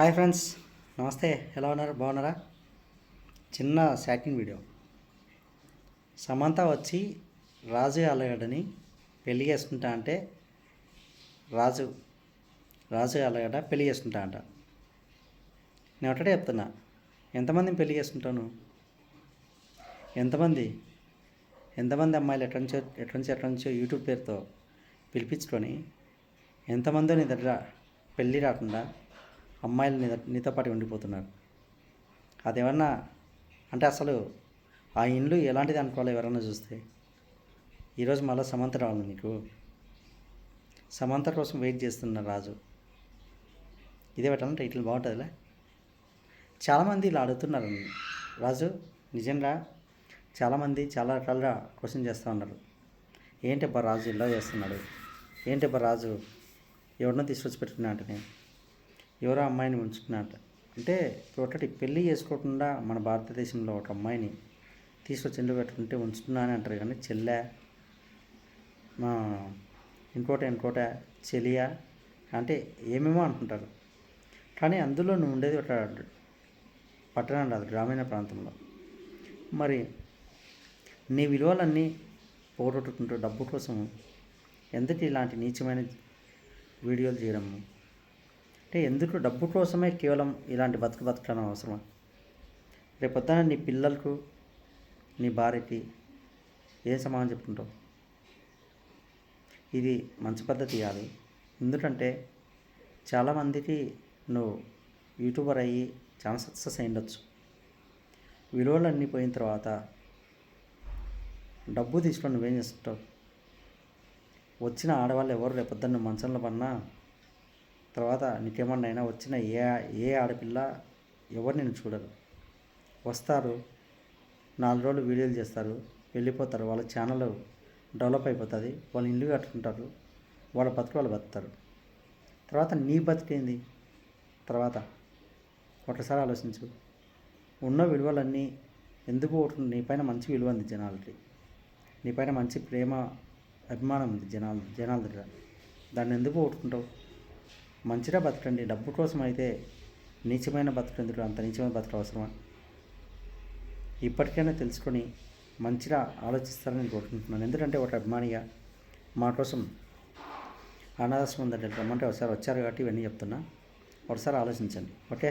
Hi friends నమస్తే. ఎలా ఉన్నారు? బాగున్నారా? చిన్న శాటింగ్ వీడియో. సమంత వచ్చి రాజు అలగడని పెళ్ళి చేసుకుంటా అంటే రాజు రాజు అలగడ పెళ్ళి చేసుకుంటా అంట. నేను ఒకటే చెప్తున్నా ఎంతమందిని పెళ్ళి చేసుకుంటాను ఎంతమంది? ఎంతమంది అమ్మాయిలు ఎట్ల నుంచో ఎట్ల నుంచి ఎట్ల నుంచో యూట్యూబ్ పేరుతో పిలిపించుకొని ఎంతమందో నీ దగ్గర పెళ్ళి రాకుండా అమ్మాయిలు నీతో పాటు ఉండిపోతున్నారు. అదేమన్నా అంటే అసలు ఆ ఇండ్లు ఎలాంటిది అనుకోవాలి ఎవరన్నా చూస్తే. ఈరోజు మళ్ళీ సమంత రావాలి నీకు? సమంత కోసం వెయిట్ చేస్తున్న రాజు. ఇదే పెట్టాలంటే ఇట్లా బాగుంటుందిలే. చాలామంది ఇలా అడుగుతున్నారు. రాజు నిజంగా చాలామంది చాలా రకాలుగా క్వశ్చన్ చేస్తూ ఉన్నారు. ఏంటబ్బా రాజు ఇలా చేస్తున్నాడు? ఏంటబ్బా రాజు? ఎవరినో తీసుకొచ్చి పెట్టుకున్నా అంటే నేను ఎవరో అమ్మాయిని ఉంచుకున్నా అంట అంటే ఇప్పుడు ఒకటి పెళ్ళి చేసుకోకుండా మన భారతదేశంలో ఒక అమ్మాయిని తీసుకొచ్చి ఎందుకు పెట్టుకుంటే ఉంచుతున్నా అని అంటారు కానీ చెల్లె మా ఇంకోట ఇంకోట చెలియా అంటే ఏమేమో అంటుంటారు కానీ అందులో నువ్వు ఉండేది ఒక పట్టణం కాదు గ్రామీణ ప్రాంతంలో. మరి నీ విలువలన్నీ పోగొట్టుకుంటూ డబ్బు కోసం ఎందుకు ఇలాంటి నీచమైన వీడియోలు చేయడము అంటే ఎందుకు డబ్బు కోసమే కేవలం ఇలాంటి బతుకు బతకడం అవసరమా? రేపొద్దున నీ పిల్లలకు నీ భార్యకి ఏం సమానం చెప్పుకుంటావు? ఇది మంచి పద్ధతి కాదు. ఎందుకంటే చాలామందికి నువ్వు యూట్యూబర్ అయ్యి చాలా సక్సెస్ అయ్యుండొచ్చు విలువలు అన్నీ పోయిన తర్వాత డబ్బు తీసుకొని నువ్వేం చేస్తుంటావు? వచ్చిన ఆడవాళ్ళు ఎవరు రేపొద్దున్న నువ్వు మంచంలో పడినా తర్వాత నీకేమన్నా అయినా వచ్చిన ఏ ఏ ఆడపిల్ల ఎవరు నేను చూడరు వస్తారు నాలుగు రోజులు వీడియోలు చేస్తారు వెళ్ళిపోతారు వాళ్ళ ఛానల్ డెవలప్ అయిపోతుంది వాళ్ళు ఇల్లు కట్టుకుంటారు వాళ్ళ బతుకు వాళ్ళు బతుకుతారు. తర్వాత నీ బతికేంది తర్వాత ఒకసారి ఆలోచించు. ఉన్న విలువలన్నీ ఎందుకు పోతుంది నీపైన మంచి విలువ ఉంది జనాలకి. నీ పైన మంచి ప్రేమ అభిమానం ఉంది జనాలు జనాల దగ్గర. దాన్ని ఎందుకు పోగొట్టుకుంటావు మంచిగా బతకండి. డబ్బు కోసం అయితే నీచమైన బతుకు అంత నీచమైన బతుకు అవసరమా? ఇప్పటికైనా తెలుసుకొని మంచిగా ఆలోచిస్తారని నేను కోరుకుంటున్నాను. ఎందుకంటే ఒక అభిమానిగా మా కోసం అనాథాశ్రమం దగ్గర రమ్మంటే ఒకసారి వచ్చారు కాబట్టి ఇవన్నీ చెప్తున్నా. ఒకసారి ఆలోచించండి. ఓకే?